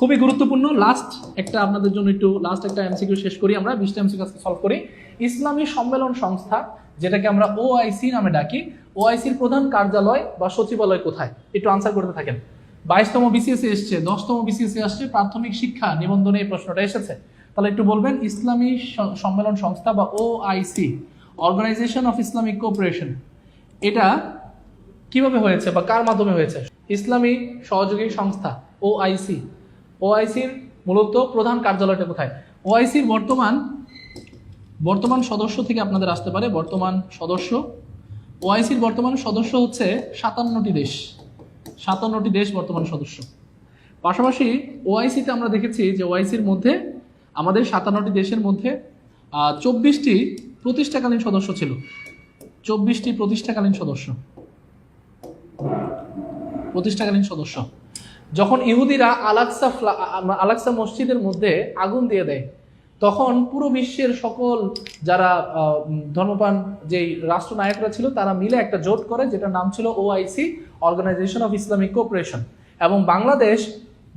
খুবই গুরুত্বপূর্ণ। লাস্ট একটা আপনাদের জন্য একটু লাস্ট একটা এমসিকিউ শেষ করি আমরা। বিশটা এমসিকিউ আজকে সলভ করি। ইসলামী সম্মেলন সংস্থা, যেটাকে আমরা ওআইসি নামে ডাকি ওআইসির প্রধান কার্যালয় বা সচিবালয় কোথায়? একটু আনসার করতে থাকেন। বাইশতম বিসিএসসি এসছে, দশতম বিসিএসসি আসছে, প্রাথমিক শিক্ষা নিবন্ধনে এই প্রশ্নটা এসেছে। তাহলে একটু বলবেন, ইসলামী সম্মেলন সংস্থা বা OIC organisation of Islamic cooperation এটা কীভাবে হয়েছে বা কার মাধ্যমে হয়েছে? ইসলামী সহযোগী সংস্থা ওআইসি ওআইসির মূলত প্রধান কার্যালয়টা কোথায়? ওআইসির বর্তমান বর্তমান সদস্য থেকে আপনাদের আসতে পারে, বর্তমান সদস্য। ওআইসির বর্তমান সদস্য হচ্ছে সাতান্নটি দেশ। সাতান্নটি দেশ বর্তমান সদস্য। পাশাপাশি ওআইসিতে আমরা দেখেছি যে ওআইসির মধ্যে, আমাদের সাতান্নটি দেশের মধ্যে চব্বিশটি প্রতিষ্ঠাকালীন সদস্য ছিল। চব্বিশটি প্রতিষ্ঠাকালীন সদস্য। প্রতিষ্ঠাকালীন সদস্য। যখন ইহুদিরা আলাক্সা আলাক্সা মসজিদের মধ্যে আগুন দিয়ে দেয়, তখন পুরো বিশ্বের সকল যারা ধর্মপান যেই রাষ্ট্রনায়করা ছিল, তারা মিলে একটা জোট করে, যেটার নাম ছিল OIC organisation of Islamic cooperation এবং বাংলাদেশ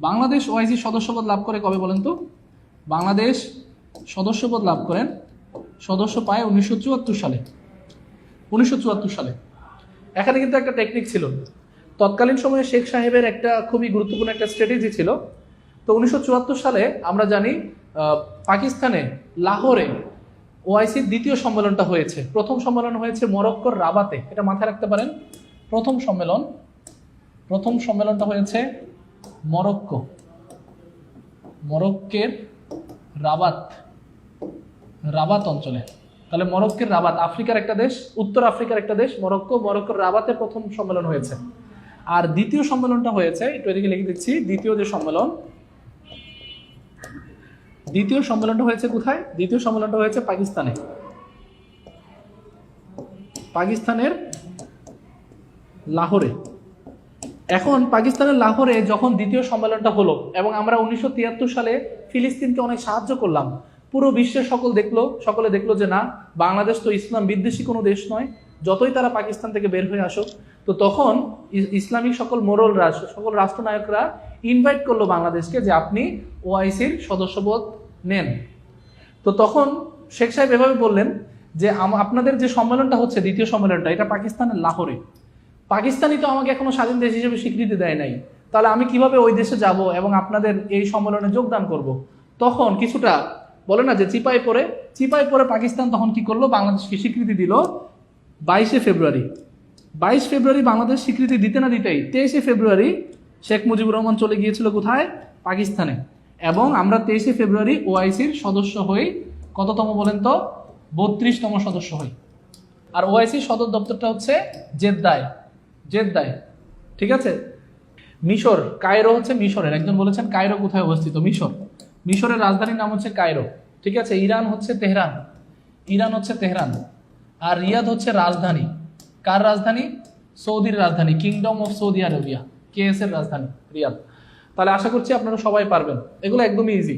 বাংলাদেশ ওআইসি সদস্যপদ লাভ করে কবে বলেন তো? বাংলাদেশ সদস্যপদ লাভ করেন সদস্য পায় উনিশশো চুয়াত্তর সালে। উনিশশো চুয়াত্তর সালে। এখানে কিন্তু একটা টেকনিক ছিল। তৎকালীন সময়ে শেখ সাহেবের একটা খুবই গুরুত্বপূর্ণ একটা স্ট্র্যাটেজি ছিল। তো উনিশশো চুয়াত্তর সালে আমরা জানি পাকিস্তানে, লাহোরে ওআইসির দ্বিতীয় সম্মেলনটা হয়েছে। প্রথম সম্মেলন হয়েছে মরক্কোর রাবাতে। এটা মাথায় রাখতে পারেন। প্রথম সম্মেলন, প্রথম সম্মেলনটা হয়েছে মরক্কো। মরক্কের রাবাত রাবাত অঞ্চলে। তাহলে মরক্কের রাবাত আফ্রিকার একটা দেশ, উত্তর আফ্রিকার একটা দেশ, মরক্কো, মরক্কোর রাবাতে প্রথম সম্মেলন হয়েছে। আর দ্বিতীয় সম্মেলনটা হয়েছে, একটু এদিকে লিখে দিচ্ছি, দ্বিতীয় যে সম্মেলন, দ্বিতীয় সম্মেলনটা হয়েছে কোথায়? দ্বিতীয় সম্মেলনটা হয়েছে পাকিস্তানে। পাকিস্তানের লাহোরে। এখন পাকিস্তানের লাহোরে যখন দ্বিতীয় সম্মেলনটা হলো এবং আমরা উনিশশো তিয়াত্তর সালে ফিলিস্তিনকে অনেক সাহায্য করলাম, পুরো বিশ্বের সকল দেখল, সকলে দেখল যে না, বাংলাদেশ তো ইসলাম বিদ্বেষী কোনো দেশ নয়, যতই তারা পাকিস্তান থেকে বের হয়ে আসুক তো তখন ইসলামিক সকল মোরল রাষ্ট্র সকল রাষ্ট্রনায়করা ইনভাইট করল বাংলাদেশকে যে আপনি ওআইসির সদস্যপদ নেন। তো তখন শেখ সাহেব এভাবে বললেন যে আপনাদের যে সম্মেলনটা হচ্ছে, দ্বিতীয় সম্মেলনটা, এটা পাকিস্তানের লাহোরে। পাকিস্তানই তো আমাকে এখনও স্বাধীন দেশ হিসেবে স্বীকৃতি দেয় নাই। তাহলে আমি কীভাবে ওই দেশে যাব এবং আপনাদের এই সম্মেলনে যোগদান করব? তখন কিছুটা বলে না যে চিপাই পরে চিপাই পরে পাকিস্তান তখন কি করল? বাংলাদেশকে স্বীকৃতি দিল বাইশে ফেব্রুয়ারি। বাইশ ফেব্রুয়ারি বাংলাদেশ স্বীকৃতি দিতে না দিতেই তেইশে ফেব্রুয়ারি শেখ মুজিবুর রহমান চলে গিয়েছিল কোথায়? পাকিস্তানে। এবং আমরা তেইশে ফেব্রুয়ারি ওআইসির সদস্য হই। কততম বলেন তো? বত্রিশতম সদস্য হই। আর ওআইসির সদর দপ্তরটা হচ্ছে জেদ্দায়। জেদ্দায়। ঠিক আছে? মিশর, কায়রো হচ্ছে মিশরের। একজন বলেছেন কায়রো কোথায় অবস্থিত? মিশর। মিশরের রাজধানীর নাম হচ্ছে কায়রো। ঠিক আছে? ইরান হচ্ছে তেহরান। ইরান হচ্ছে তেহরান। আর রিয়াদ হচ্ছে রাজধানী। কার রাজধানী? সৌদির রাজধানী Kingdom of Saudi Arabia K S এর রাজধানী রিয়াদ তাহলে আশা করছি আপনারা সবাই পারবেন। এগুলো একদমই ইজি